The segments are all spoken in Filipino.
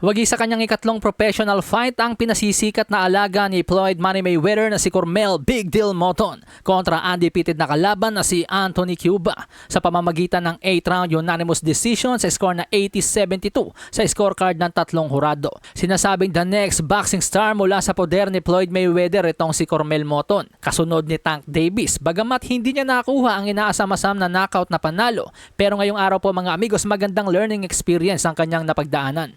Wagi sa kanyang ikatlong professional fight ang pinasisikat na alaga ni Floyd Money Mayweather na si Cormel Big Deal Moton kontra undefeated na kalaban na si Anthony Cuba sa pamamagitan ng 8 round unanimous decision sa score na 80-72 sa scorecard ng tatlong hurado. Sinasabing the next boxing star mula sa poder ni Floyd Mayweather itong si Cormel Moton. Kasunod ni Tank Davis bagamat hindi niya nakuha ang inaasam-asam na knockout na panalo pero ngayong araw po mga amigos magandang learning experience ang kanyang napagdaanan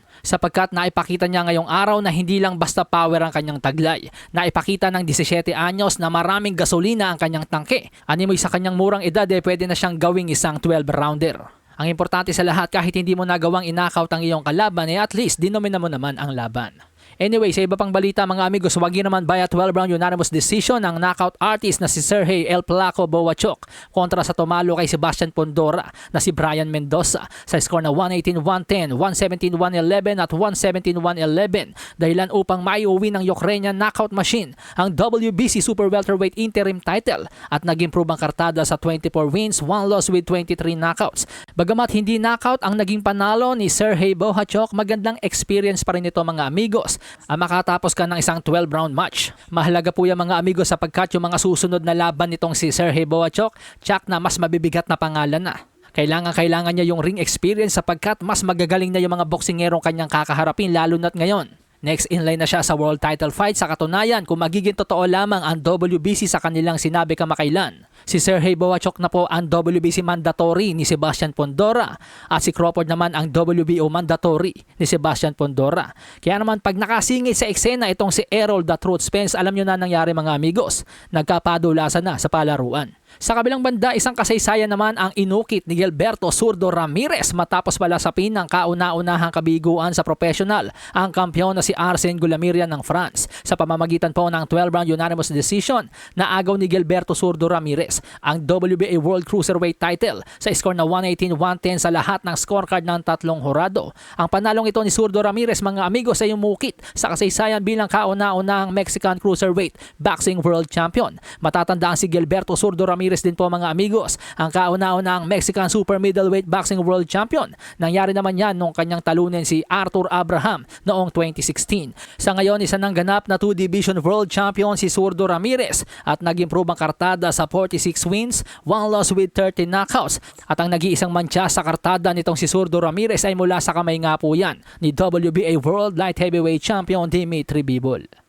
sapagkat naipakita niya ngayong araw na hindi lang basta power ang kanyang taglay. Naipakita ng 17 anyos na maraming gasolina ang kanyang tangke. Animoy sa kanyang murang edad eh pwede na siyang gawing isang 12-rounder. Ang importante sa lahat kahit hindi mo nagawang inakaut ang iyong kalaban eh at least dinomina mo naman ang laban. Anyway, sa iba pang balita mga amigos, wagi naman via 12 round unanimous decision ang knockout artist na si Sergey El Placo Boachok kontra sa tumalo kay Sebastian Pondora na si Brian Mendoza. Sa score na 118-110, 117-111 at 117-111 dahilan upang maiuwi ng Ukrainian knockout machine ang WBC Super Welterweight Interim title at nag-improve ang kartada sa 24 wins, 1 loss with 23 knockouts. Bagamat hindi knockout ang naging panalo ni Sergey Bohachok, magandang experience pa rin ito mga amigos ang makatapos ka ng isang 12 round match. Mahalaga po yung mga amigos sapagkat yung mga susunod na laban nitong si Sergey Bohachok, tsak na mas mabibigat na pangalan na. Kailangan kailangan niya yung ring experience sapagkat mas magagaling na yung mga boksingerong kanyang kakaharapin lalo na't ngayon. Next in line na siya sa world title fight sa katunayan kung magiging totoo lamang ang WBC sa kanilang sinabi kamakailan. Si Sergey Boachok na po ang WBC mandatory ni Sebastian Pondora at si Crawford naman ang WBO mandatory ni Sebastian Pondora. Kaya naman pag nakasingit sa eksena itong si Errol The Truth Spence alam nyo na nangyari mga amigos, nagkapadulasan na sa palaruan. Sa kabilang banda, isang kasaysayan naman ang inukit ni Gilberto Surdo Ramirez matapos palasapin ng kauna-unahang kabiguan sa professional ang kampyon na si Arsene Gulamirian ng France sa pamamagitan po ng 12-round unanimous decision na agaw ni Gilberto Surdo Ramirez ang WBA World Cruiserweight title sa score na 118-110 sa lahat ng scorecard ng tatlong horado. Ang panalong ito ni Surdo Ramirez mga amigos ay umukit sa kasaysayan bilang kauna-unahang Mexican Cruiserweight Boxing World Champion. Matatandaan si Gilberto Surdo Ramirez din po mga amigos ang kauna-unahang Mexican Super Middleweight Boxing World Champion. Nangyari naman yan nung kanyang talunin si Arthur Abraham noong 2016. Sa ngayon, isa nang ganap na 2-division world champion si Surdo Ramirez at nag-improve ang kartada sa 46 wins, 1 loss with 30 knockouts. At ang nag-iisang mantsa sa kartada nitong si Surdo Ramirez ay mula sa kamay nga po yan ni WBA World Light Heavyweight Champion Dimitri Bivol.